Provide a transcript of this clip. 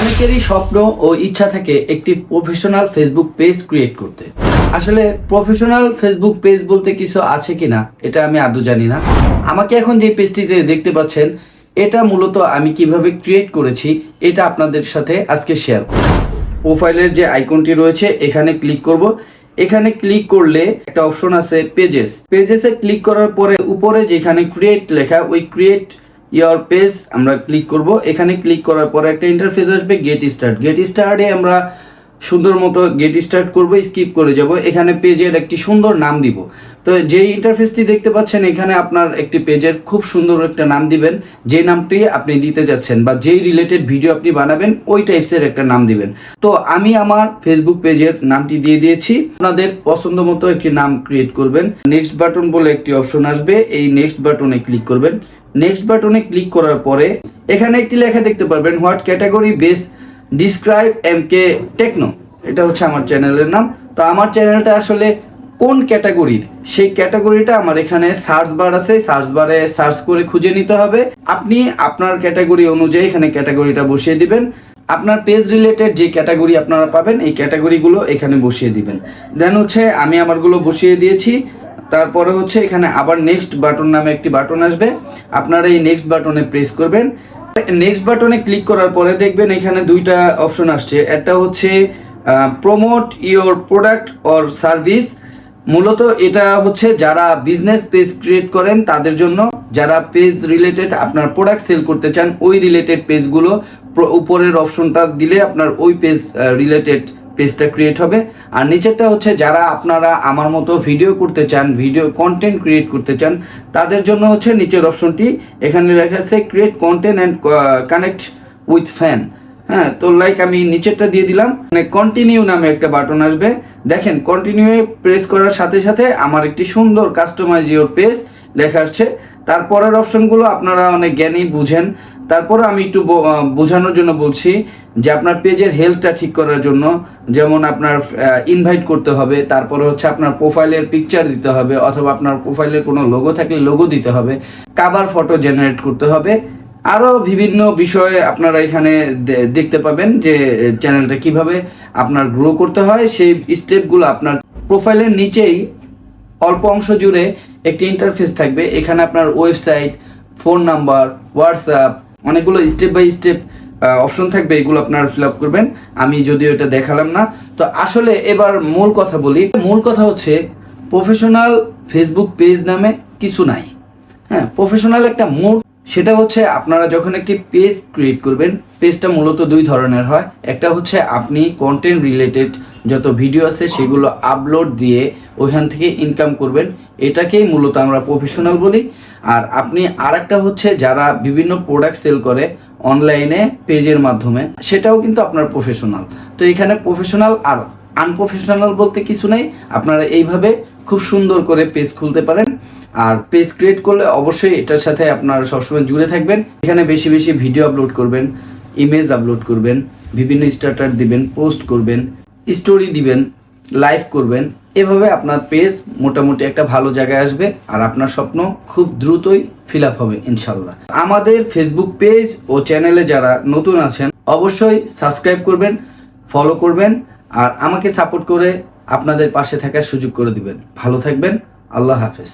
অনেকেরই স্বপ্ন ও ইচ্ছা থাকে একটি প্রফেশনাল ফেসবুক পেজ ক্রিয়েট করতে। আসলে প্রফেশনাল ফেসবুক পেজ বলতে কিছু আছে কিনা, এটা আমি আদৌ জানি না। আমাকে এখন যে পেজটিতে দেখতে পাচ্ছেন, এটা মূলত আমি কীভাবে ক্রিয়েট করেছি, এটা আপনাদের সাথে আজকে শেয়ার প্রোফাইলের যে আইকনটি রয়েছে, এখানে ক্লিক করব। এখানে ক্লিক করলে একটা অপশন আছে পেজেস পেজেসে ক্লিক করার পরে উপরে যেখানে ক্রিয়েট লেখা, ওই ক্রিয়েট ইয়ার পেজ আমরা ক্লিক করব। এখানে ক্লিক করার পরে একটা ইন্টারফেস আসবে গেট স্টার্ট গেট স্টার্টে আমরা সুন্দর মতো গেট স্টার্ট করব স্কিপ করে যাব, এখানে পেজের একটি সুন্দর নাম দিব। তো যে ইন্টারফেসটি দেখতে পাচ্ছেন, এখানে আপনার একটি পেজের খুব সুন্দর একটা নাম দিবেন, যে নামটি আপনি দিতে যাচ্ছেন বা যেই রিলেটেড ভিডিও আপনি বানাবেন, ওই টাইপসের একটা নাম দিবেন। তো আমি আমার ফেসবুক পেজের নামটি দিয়ে দিয়েছি। আপনাদের পছন্দ মতো একটি নাম ক্রিয়েট করবেন। নেক্সট বাটন বলে একটি অপশন আসবে, এই নেক্সট বাটনে ক্লিক করবেন। নেক্সট বাটনে ক্লিক করার পরে, এখানে একটি লেখা দেখতে পারবেন what category base describe M K techno এটা হচ্ছে আমার চ্যানেলের নাম। তো আমার চ্যানেলটা আসলে কোন ক্যাটাগরির সেই ক্যাটাগরিটা আমার এখানে সার্চ বার আছে সার্চ বারে সার্চ করে খুঁজে নিতে হবে। আপনি আপনার ক্যাটাগরি অনুযায়ী এখানে ক্যাটাগরিটা বসিয়ে দিবেন। আপনার পেজ রিলেটেড যে ক্যাটাগরি আপনারা পাবেন, এই ক্যাটাগরিগুলো এখানে বসিয়ে দিবেন। দেন হচ্ছে আমি আমারগুলো বসিয়ে দিয়েছি। তারপরে হচ্ছে এখানে আবার নেক্সট বাটন নামে একটি বাটন আসবে। আপনারা এই নেক্সট বাটনে প্রেস করবেন। নেক্সট বাটনে ক্লিক করার পরে দেখবেন এখানে দুইটা অপশন আসছে। একটা হচ্ছে promote your product or service মূলত এটা হচ্ছে যারা বিজনেস পেজ ক্রিয়েট করেন, তাদের জন্য যারা পেজ রিলেটেড আপনার প্রোডাক্ট সেল করতে চান, ওই রিলেটেড পেজগুলো প্র- উপরের অপশনটা দিলে আপনার ওই পেজ রিলেটেড পেজটা ক্রিয়েট হবে। আর নিচেরটা হচ্ছে যারা আপনারা আমার মতো ভিডিও করতে চান ভিডিও কন্টেন্ট ক্রিয়েট করতে চান, তাদের জন্য হচ্ছে নিচের অপশনটি এখানে লেখা আছে create content and connect with fan হ্যাঁ তো লাইক আমি নিচেরটা দিয়ে দিলাম। মানে কন্টিনিউ নামে একটা বাটন আসবে। দেখেন কন্টিনিউ প্রেস করার সাথে সাথে আমার একটি সুন্দর কাস্টমাইজ ইওর পেজ লেখা আসছে। তারপরের অপশনগুলো আপনারা অনেক জ্ঞানী বুঝেন। তারপরে আমি একটু বোঝানোর জন্য বলছি যে আপনার পেজের হেলথটা ঠিক করার জন্য যেমন আপনার ইনভাইট করতে হবে, তারপরে হচ্ছে আপনার প্রোফাইলের পিকচার দিতে হবে, অথবা আপনার প্রোফাইলের কোনো লোগো থাকলে লোগো দিতে হবে কাভার ফটো জেনারেট করতে হবে। আরও বিভিন্ন বিষয়ে আপনারা এখানে দেখতে পাবেন যে চ্যানেলটা কীভাবে আপনার গ্রো করতে হয়, সেই স্টেপগুলো আপনার প্রোফাইলের নিচেই অল্প অংশ জুড়ে একটি ইন্টারফেস থাকবে। এখানে আপনার ওয়েবসাইট ফোন নাম্বার হোয়াটসঅ্যাপ অনেকগুলো স্টেপ বাই স্টেপ অপশন থাকবে। এগুলো আপনারা ফিল আপ করবেন। আমি যদিও এটা দেখালাম না। তো আসলে এবার মূল কথা বলি। মূল কথা হচ্ছে প্রফেশনাল ফেসবুক পেজ নামে কিছু নাই। হ্যাঁ প্রফেশনাল একটা মোড সেটা হচ্ছে আপনারা যখন একটি পেজ ক্রিয়েট করবেন, পেজটা মূলত দুই ধরনের হয়। একটা হচ্ছে আপনি কন্টেন্ট রিলেটেড যত ভিডিও আছে সেগুলো আপলোড দিয়ে ওইখান থেকে ইনকাম করবেন। এটাকেই মূলত আমরা প্রফেশনাল বলি। আর আপনি আরেকটা হচ্ছে যারা বিভিন্ন প্রোডাক্ট সেল করে অনলাইনে পেজের মাধ্যমে, সেটাও কিন্তু আপনার প্রফেশনাল তো এখানে প্রফেশনাল আর আনপ্রফেশনাল বলতে কিছু নাই। আপনারা এইভাবে খুব সুন্দর করে পেজ খুলতে পারেন। আর পেজ ক্রিয়েট করলে অবশ্যই এটার সাথে আপনারা সবসময় জুড়ে থাকবেন। এখানে বেশি বেশি ভিডিও আপলোড করবেন ইমেজ আপলোড করবেন, বিভিন্ন স্টার্টার দিবেন পোস্ট করবেন স্টোরি দিবেন লাইভ করবেন। এভাবে আপনার পেজ মোটামুটি একটা ভালো জায়গায় আসবে আর আপনার স্বপ্ন খুব দ্রুতই ফিল আপ হবে, ইনশাল্লাহ। আমাদের ফেসবুক পেজ ও চ্যানেলে যারা নতুন আছেন, অবশ্যই সাবস্ক্রাইব করবেন ফলো করবেন আর আমাকে সাপোর্ট করে আপনাদের পাশে থাকার সুযোগ করে দিবেন। ভালো থাকবেন, আল্লাহ হাফেজ।